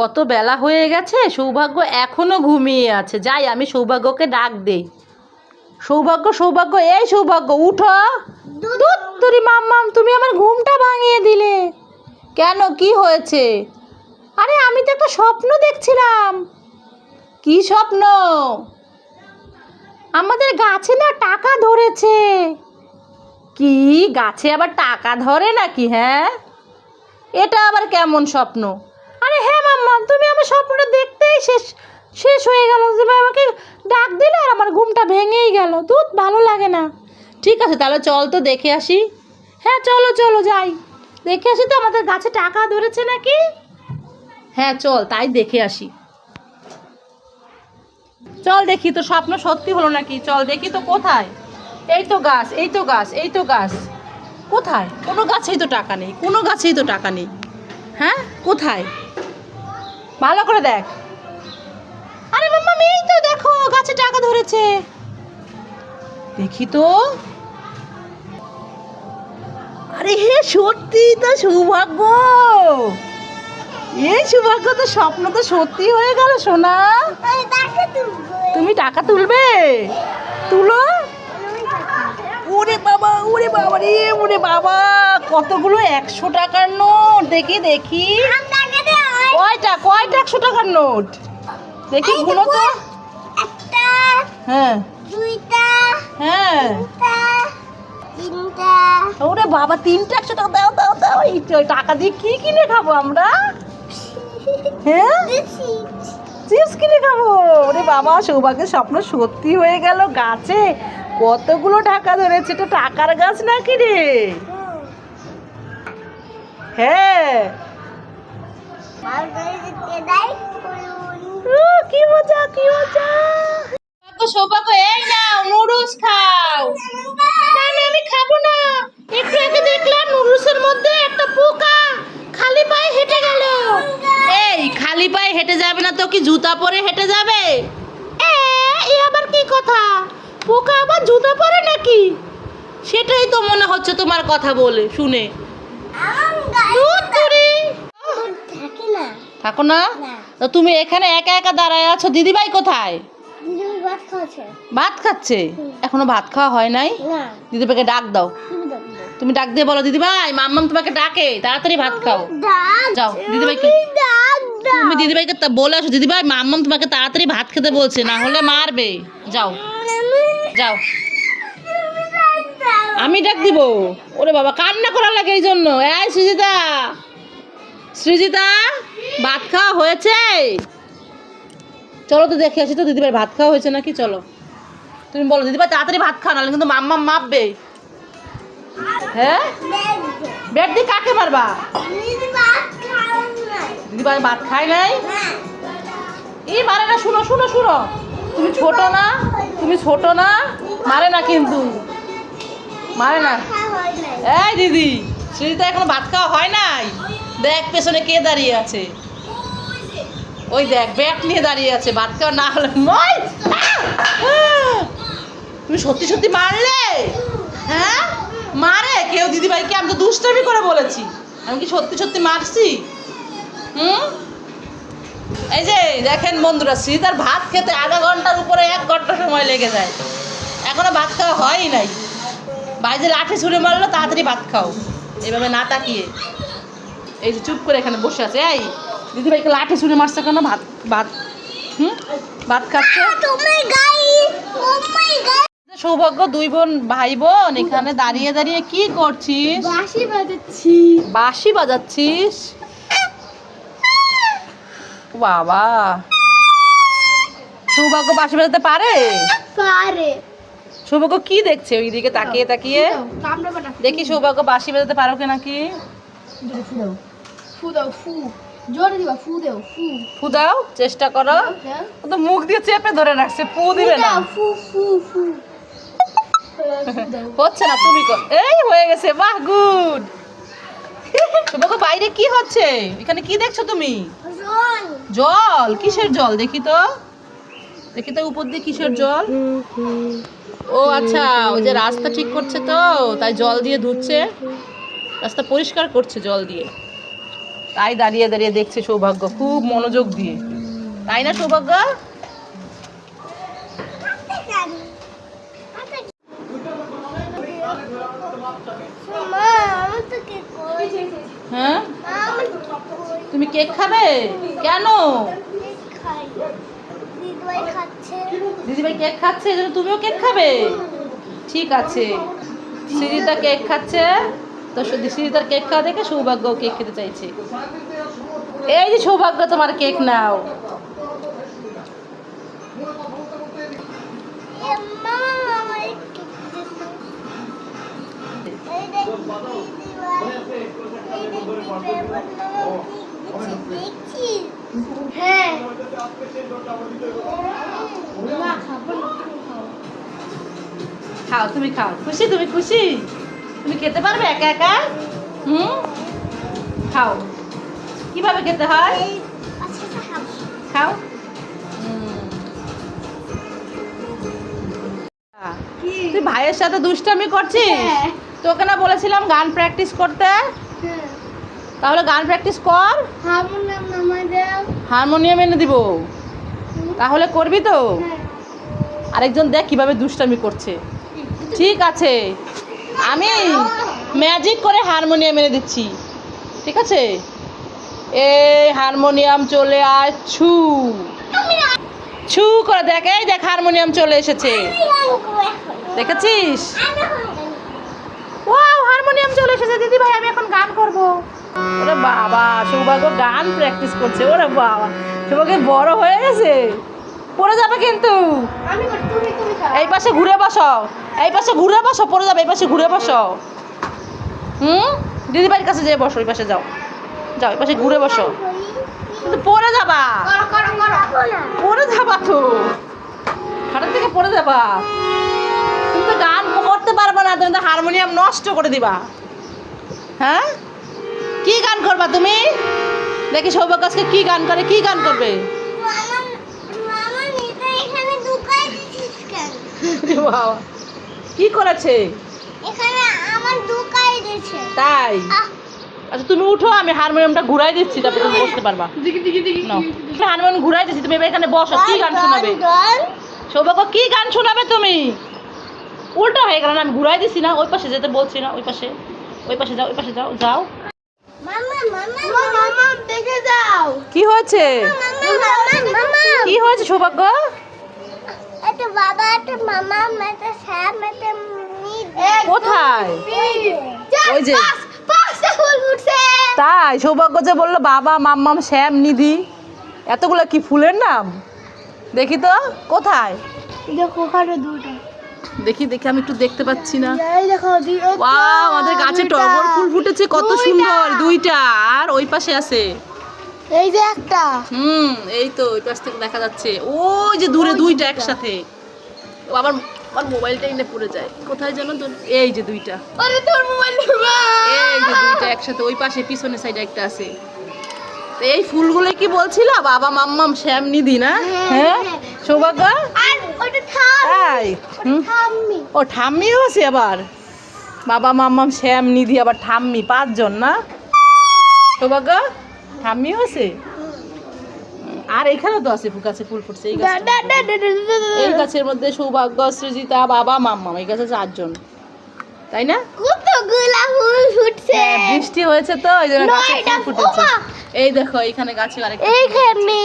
কত বেলা হয়ে গেছে, সৌভাগ্য এখনও ঘুমিয়ে আছে। যাই, আমি সৌভাগ্যকে ডাক দেই। সৌভাগ্য সৌভাগ্য, এই সৌভাগ্য, উঠো। দুধ মাম্মাম তুমি আমার ঘুমটা ভাঙিয়ে দিলে। কেন, কি হয়েছে? আরে, আমি তো একটা স্বপ্ন দেখছিলাম। কি স্বপ্ন? আমাদের গাছে না টাকা ধরেছে। কি, গাছে আবার টাকা ধরে নাকি হ্যাঁ? এটা আবার কেমন স্বপ্ন? তুমি আমার স্বপ্নটা দেখতেই শেষ শেষ হয়ে গেল। তুমি আমাকে ডাক দিলে আর আমার ঘুমটা ভেঙেই গেল। দুধ ভালো লাগে না। ঠিক আছে, তাহলে চল তো দেখে আসি। হ্যাঁ চলো চলো, যাই। দেখে আসি তো আমাদের গাছে টাকা ধরেছে নাকি? হ্যাঁ চল, তাই দেখে আসি। চল দেখি তো স্বপ্ন সত্যি হলো নাকি? চল দেখি তো কোথায়? এই তো গাছ, এই তো গাছ, এই তো গাছ। কোথায়? কোনো গাছেই তো টাকা নেই, কোনো গাছেই তো টাকা নেই। হ্যাঁ কোথায়? ভালো করে দেখ। আরে মাম্মা এই তো দেখো গাছে টাকা ধরেছে। দেখি তো। আরে হে সত্যি তো সৌভাগ্য। এই সৌভাগ্য তো স্বপ্ন তো সত্যি হয়ে গেল সোনা। তুমি টাকা তুলবে? তুলো। ওরে বাবা ওরে বাবা রে ওরে বাবা কতগুলো একশো টাকার নোট? দেখি দেখি। কয়টা? কয়টা? একশো টাকার নোট? দেখি গুলো তো? একটা হ্যাঁ। দুইটা হ্যাঁ। তিনটা ওরে বাবা তিনটা একশো টাকা দাও দাও দাও এই তো টাকা দিয়ে কি কিনে খাব আমরা? হ্যাঁ? চিপস কিনে খাব। ওরে বাবা সৌভাগ্যের স্বপ্ন সত্যি হয়ে গেল গাছে। কতগুলো টাকা ধরেছে এটা টাকার গাছ নাকি রে হ্যাঁ। কি মজা কি মজা? সৌভাগ্য এই নাও নুডলস খাও। না না আমি খাব না। একটু আগে দেখলাম নুডলসের মধ্যে একটা পোকা খালি পায়ে হেঁটে গেল। এই খালি পায়ে হেঁটে যাবে না তো কি জুতা পরে হেঁটে যাবে? এ আবার কি কথা? পোকা আবার জুতা পরে নাকি? সেটাই তো মনে হচ্ছে তোমার কথা বলে শুনে। থাকে না। তো তুমি এখানে একা একা দাঁড়ায় আছো। দিদিভাই কোথায়? দিদি ভাত খাচ্ছে। এখনও ভাত খাওয়া হয় নাই? দিদিভাইকে ডাক দাও। তুমি ডাক দিয়ে বলো দিদিভাই মাম্মাম তোমাকে ডাকে তাড়াতাড়ি ভাত খাও। যাও দিদিভাইকে দাদ তুমি দিদিভাইকে তা বলে আসো দিদিভাই মাম্মাম তোমাকে তাড়াতাড়ি ভাত খেতে বলছে না হলে মারবে। যাও। যাও। আমি ডাক দিব। ওরে বাবা কান্না করার লাগে এই জন্য এই সৃজিতা সৃজিতা। ভাত খাওয়া হয়েছে? চলো তো দেখে, আসি তো দিদিভাই ভাত খাওয়া হয়েছে নাকি? চলো। তুমি বলো, দিদিভাই তাড়াতাড়ি ভাত খাও নাহলে কিন্তু মাম্মাম মাপবে। হ্যাঁ? ব্যাট দিয়ে কাকে মারবা? খাওয়া দিদিভাই ভাত খায় নাই? এই মারে না, শুনো শুনো শুনো। তুমি ছোট না? তুমি ছোট না? মারে না কিন্তু। মারে না। খাওয়া এই দিদি সৃজিতা এখনও ভাত খাওয়া হয় নাই? দেখ পেছনে কে দাঁড়িয়ে আছে। ওই দেখ ব্যাট নিয়ে দাঁড়িয়ে আছে ভাত খাওয়া না হলে তুমি সত্যি সত্যি মারলে? হ্যাঁ? মারে? কেউ দিদিভাইকে আমি তো দুষ্টামি করে বলেছি। আমি কি সত্যি সত্যি মারছি? হুম? এই যে, দেখেন বন্ধুরা, সীতার ভাত খেতে আধা ঘণ্টার উপরে এক ঘণ্টা সময় লেগে যায়। এখনও ভাত খাওয়া হয়ই নাই। ভাই যে লাঠি ছুঁড়ে মারলো, তাড়াতাড়ি ভাত খাও। এভাবে না তাকিয়ে। এই যে চুপ করে এখানে বসে আছে, এই। দিদিভাইকে লাঠি ছুঁড়ে মারছে কেন? ভাত ভাত হুম? ভাত খাচ্ছে? তুমি গাই ও মাই গড সৌভাগ্য দুই বোন ভাই বোন এখানে দাঁড়িয়ে দাঁড়িয়ে কি করছিস? বাঁশি বাজাচ্ছি বাঁশি বাজাচ্ছিস? বাবা। সৌভাগ্য বাঁশি বাজাতে পারে? পারে। সৌভাগ্য কি দেখছে ওইদিকে তাকিয়ে তাকিয়ে? কামড়া বাটা দেখি সৌভাগ্য বাঁশি বাজাতে পারো কি? নাকি ফু দাও ফু দাও ফু জোরে দিবা ফু দাও ফু। ফু দাও চেষ্টা করো। তো মুখ দিয়ে চেপে ধরে রাখছে ফু দিবে না। ফু ফু ফু। হচ্ছে না তুমি কর এই হয়ে গেছে বাহ গুড। সৌভাগ্য বাইরে কি হচ্ছে? এখানে কি দেখছ তুমি? জল। কিসের জল? দেখি তো। দেখি তো উপর দিয়ে কিসের জল? ও আচ্ছা ওই যে রাস্তা ঠিক করছে তো তাই জল দিয়ে ধুচ্ছে। রাস্তা পরিষ্কার করছে জল দিয়ে। তাই দাঁড়িয়ে দাঁড়িয়ে দেখছে সৌভাগ্য, খুব মনোযোগ দিয়ে। তাই না সৌভাগ্য? হ্যাঁ? তুমি কেক খাবে? কেন? দিদিভাই কেক খাচ্ছে তুমিও কেক খাবে? ঠিক আছে। সিরিতা কেক খাচ্ছে। তো সিরিতার কেক খাওয়া দেখে সৌভাগ্য কেক খেতে চাইছে। এই যে সৌভাগ্য তোমার কেক নাও। হ্যাঁ খাও তুমি খাও। খুশি তুমি খুশি? তুমি খেতে পারবে একা একা? হুম? খাও। কীভাবে খেতে হয়? খাও। হুম। তুই ভাইয়ের সাথে দুষ্টামি করছিস? হ্যাঁ। তোকে না বলেছিলাম গান প্র্যাকটিস করতে? তাহলে গান প্র্যাকটিস কর। হারমোনিয়াম এনে দিব। তাহলে করবি তো? হ্যাঁ। আরেকজন দেখ কীভাবে দুষ্টামি করছে। ঠিক আছে। আমি ম্যাজিক করে হারমোনিয়াম এনে দিচ্ছি। ঠিক আছে? এ হারমোনিয়াম চলে আয়, ছু। ছু করে দেখ, এই দেখ হারমোনিয়াম চলে এসেছে। দেখেছিস? ওয়াও হারমোনিয়াম চলে এসেছে। দিদি ভাই, আমি এখন গান করব। ওরে বাবা সৌভাগ্য গান প্র্যাকটিস করছে। ওরে বাবা সৌভাগ্য বড় হয়ে গেছে। পড়ে যাবে কিন্তু। এই পাশে ঘুরে বসো। এই পাশে ঘুরে বসো পড়ে যাবে এই পাশে ঘুরে বসো। হুম? দিদিভাইয়ের কাছে যেয়ে বসো ওই পাশে যাও। যাও এই পাশে ঘুরে বসো। কিন্তু পড়ে যাবা। পড়ে যাবা তো। খাটের থেকে পড়ে যাবা। তুমি তো গান করতে পারবে না তুমি তো হারমোনিয়াম নষ্ট করে দিবা। হ্যাঁ? কি গান করবা তুমি? দেখি সৌভাগ্য আজকে কি গান করে কি গান করবে? বাবা কি করেছে? এখানে আমার দুকাই দিয়েছে। তাই? আচ্ছা তুমি উঠো আমি হারমোনিয়ামটা ঘুরাই দিচ্ছি তারপরে তুমি বসতে পারবা। হারমোনিয়াম ঘুরাই দিচ্ছি তুমি এখানে বসো কি গান শোনাবে? সৌভাগ্য কি গান শোনাবে তুমি? উল্টো হয়ে গেল আমি ঘুরাই দিছি না ওই পাশে যেতে বলছি না ওই পাশে। ওই পাশে যাও ওই পাশে যাও যাও। কি হয়েছে? মামা মামা মামা। কি হয়েছে সৌভাগ্য? বাবা মামা কোথায়? ওই যে। তাই সৌভাগ্য যে বলল বাবা মাম্মাম শ্যাম নিধি এতগুলো কি ফুলের নাম? দেখি তো কোথায়? দুটো। দেখি দেখি আমি একটু দেখতে পাচ্ছি না। আমাদের গাছে টগর ফুল ফুটেছে কত সুন্দর দুইটা আর ওই পাশে আছে। এই যে একটা। হুম এই তো ওই পাশ থেকে দেখা যাচ্ছে। ওই যে দূরে দুইটা। একসাথে। আবার আমার মোবাইলটা এনে পড়ে যায়। কোথায় যেন তোর এই যে দুইটা। আরে তোর মোবাইল এই যে দুইটা একসাথে ওই পাশে পিছনে সাইডে একটা আছে। তো এই ফুলগুলো কি বলছিল? বাবা মাম্মাম শ্যাম নিধি না? হ্যাঁ, হ্যাঁ? হ্যাঁ। সৌভাগ্য? ও ঠাম্মিও আছে আবার। বাবা মাম্মাম শ্যাম নিধি আবার ঠাম্মি পাঁচজন না? সৌভাগ্য? ঠাম্মিও আছে। আর এখানেও তো আছে গাছে ফুল ফুটছে এই গাছে এই গাছের মধ্যে সৌভাগ্য সৃজিতা বাবা মাম্মাম এই গাছে চারজন তাই না? কতগুলা ফুল ফুটছে। হ্যাঁ, বৃষ্টি হয়েছে তো এই জন্য গাছে ফুল ফুটেছে। এই দেখো এখানে গাছে আরেকটা এইখানে।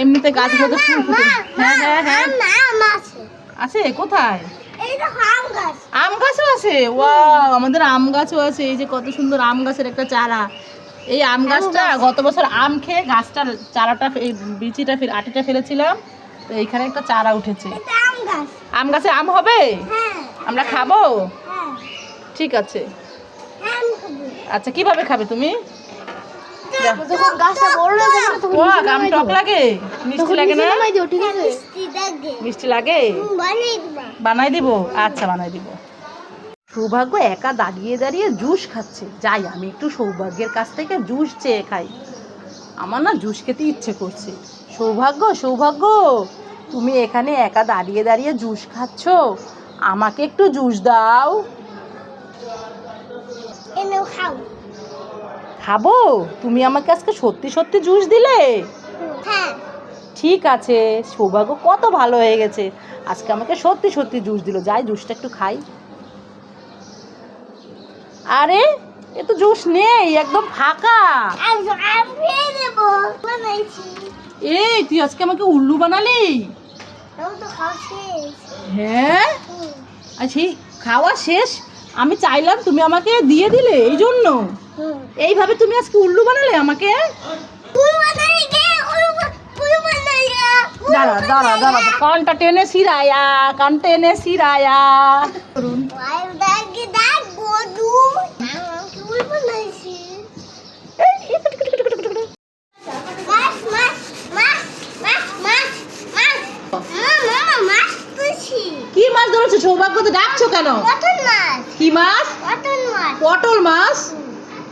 এমনিতে গাছগুলোতে ফুল ফুটে হ্যাঁ হ্যাঁ হ্যাঁ। আম আছে। আছে? কোথায়? আম গাছ। গাছও আছে? ওয়াও আমাদের আম গাছও আছে। এই যে কত সুন্দর আম গাছের একটা চারা। এই আম গাছটা গত বছর আম খেয়ে গাছটার চারাটা এই বিচিটা ফেলে আটিটা ফেলেছিলাম তো এইখানে একটা চারা উঠেছে। আম গাছে। আম হবে? হ্যাঁ। আমরা খাব? হ্যাঁ। ঠিক আছে। আচ্ছা কীভাবে খাবে তুমি? গাছটা হয়ে মিষ্টি লাগে? বানাই দিব? আচ্ছা বানাই দিব। সৌভাগ্য একা দাঁড়িয়ে দাঁড়িয়ে জুস খাচ্ছে। যাই আমি একটু সৌভাগ্যের কাছ থেকে জুস চেয়ে খাই। আমার না জুস খেতে ইচ্ছে করছে। সৌভাগ্য সৌভাগ্য! তুমি এখানে একা দাঁড়িয়ে দাঁড়িয়ে জুস খাচ্ছ? আমাকে একটু জুস দাও। খাব? তুমি আমাকে আজকে সত্যি সত্যি জুস দিলে? হ্যাঁ। ঠিক আছে সৌভাগ্য কত ভালো হয়ে গেছে। আজকে আমাকে সত্যি সত্যি জুস দিল। যাই জুসটা একটু খাই। আরে এ তো জুস নেই একদম ফাঁকা। এই তুই আজকে আমাকে উল্লু বানালি? হ্যাঁ? সেই খাওয়া শেষ আমি চাইলাম তুমি আমাকে দিয়ে দিলে এই জন্য। এইভাবে তুমি আজকে উল্লু বানালে আমাকে? দাঁড়া দাঁড়া দাঁড়া কানটা টেনে সিরায়া কান টেনে সিরায়া কি মাছ ধরেছো? সৌভাগ্য তো ডাকছো কেন? কি মাছ। পটল মাছ?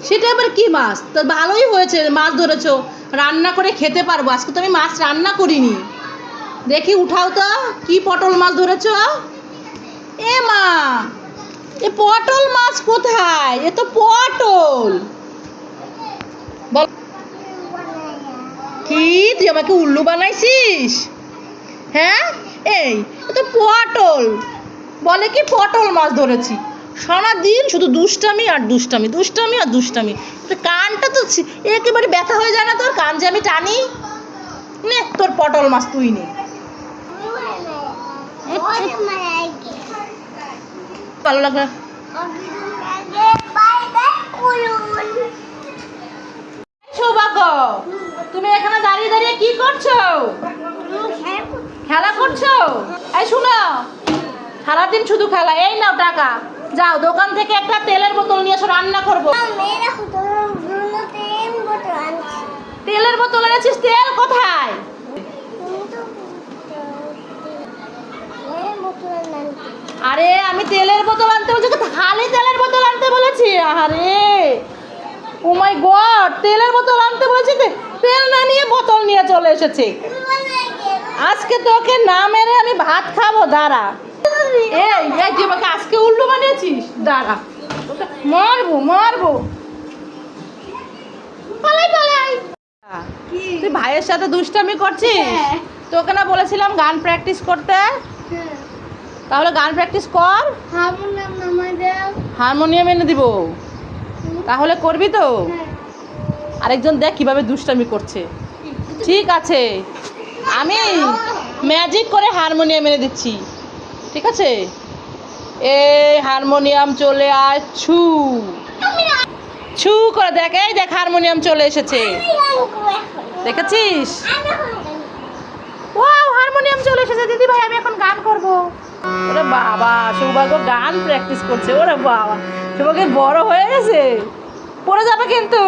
সেটা আবার কি মাছ? তো ভালোই হয়েছে মাছ ধরেছো। রান্না করে খেতে পারব। আজকে তো আমি মাছ রান্না করিনি। দেখি উঠাও তো কি পটল মাছ ধরেছো? এ মা! এ পটল মাছ কোথায়? এ তো পটল। বল। কি? তুই আমাকে উল্লু বানাইছিস? হ্যাঁ? এই, এ তো পটল। বলে কি পটল মাছ ধরেছি? সারা দিন শুধু দুষ্টামি আর দুষ্টামি দুষ্টামি আর দুষ্টামি। কানটা তো একেবারে ব্যথা হয়ে যায় না তোর? কান যে আমি টানি? নে, তোর পটল মাছ তুই নে। ভালো লাগবে। সৌভাগ্য তুমি এখানে দাঁড়িয়ে দাঁড়িয়ে কি করছ? খেলা করছ? এই শুনো সারাদিন শুধু খেলা। এই নাও টাকা। যাও দোকান থেকে একটা তেলের বোতল নিয়ে এসো রান্না করব। তেলের বোতল এনেছিস তেল কোথায় আরে আমি তেলের বোতল আনতে বলছি খালি তেলের বোতল আনতে বলেছি। আরে ও মাই গড তেলের বোতল আনতে বলেছি তেল না নিয়ে বোতল নিয়ে চলে এসেছে। আজকে তোকে না মেরে আমি ভাত খাব দাঁড়া। এই তুই আমাকে আজকে উল্টো বানিয়েছিস দাঁড়া। মারবো মারবো। পালাই পালাই। তুই ভাইয়ের সাথে দুষ্টামি করছিস? হ্যাঁ। তোকে না বলেছিলাম গান প্র্যাকটিস করতে? তাহলে গান প্র্যাকটিস কর। হারমোনিয়াম এনে দিব। তাহলে করবি তো? আরেকজন দেখ কীভাবে দুষ্টামি করছে। ঠিক আছে। আমি ম্যাজিক করে হারমোনিয়াম এনে দিচ্ছি। ঠিক আছে? এ হারমোনিয়াম চলে আয় ছু। ছু করে দেখ এই দেখ হারমোনিয়াম চলে এসেছে। দেখেছিস? ওয়াও হারমোনিয়াম চলে এসেছে। দিদি ভাই আমি এখন গান করব। ওরে বাবা সৌভাগ্য গান প্র্যাকটিস করছে ওরে বাবা। সৌভাগ্য বড় হয়ে গেছে। পড়ে যাবে কিন্তু।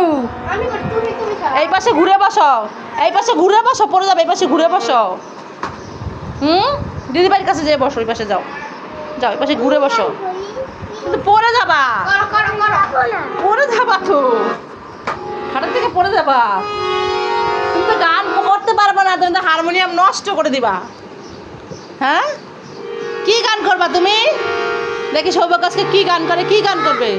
এই পাশে ঘুরে বসো। এই পাশে ঘুরে বসো পড়ে যাবে এই পাশে ঘুরে বসো। হুম? কাছে যেয়ে বসো ওই পাশে যাও। যাও এই পাশে ঘুরে বসো। কিন্তু পড়ে যাবা। পড়ে যাবা তো। খাটের থেকে পড়ে যাবা। তুমি তো গান করতে পারবে না তুমি তো হারমোনিয়াম নষ্ট করে দিবা। হ্যাঁ? কি গান করবা তুমি? দেখি সৌভাগ্য আজকে কি গান করে কি গান করবে?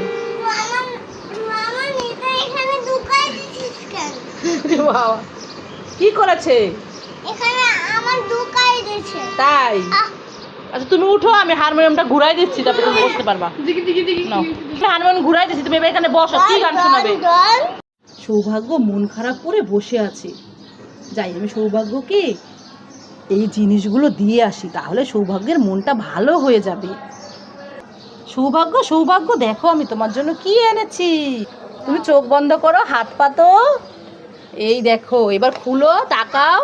কি করেছে? তাই? আচ্ছা তুমি উঠো আমি হারমোনিয়ামটা ঘুরাই দিচ্ছি তারপরে তুমি বসতে পারবা। হারমোনিয়াম ঘুরাই দিচ্ছি তুমি এখানে বসো কি গান শোনাবে? সৌভাগ্য মন খারাপ করে বসে আছে। যাই আমি সৌভাগ্যকে এই জিনিসগুলো দিয়ে আসি তাহলে সৌভাগ্যের মনটা ভালো হয়ে যাবে। সৌভাগ্য সৌভাগ্য দেখো আমি তোমার জন্য কি এনেছি। তুমি চোখ বন্ধ করো হাত পাতো এই দেখো এবার খুলো তাকাও।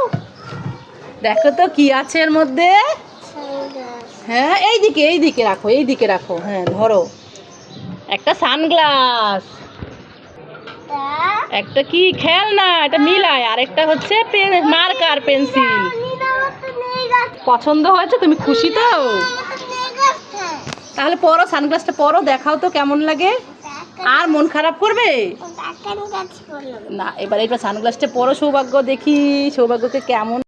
দেখো তো কি আছে এর মধ্যে। হ্যাঁ এই দিকে এই দিকে রাখো এই দিকে রাখো। হ্যাঁ ধরো। একটা সানগ্লাস। একটা কি? খেলনা এটা মিলায়। আর একটা হচ্ছে মার্কার পেন্সিল। পছন্দ হয়েছে তুমি খুশি তো? তাহলে পরো সানগ্লাসটা পরো দেখাও তো কেমন লাগে। আর মন খারাপ করবে? না এবার এবার সানগ্লাসটা পরো সৌভাগ্য দেখি সৌভাগ্যকে কেমন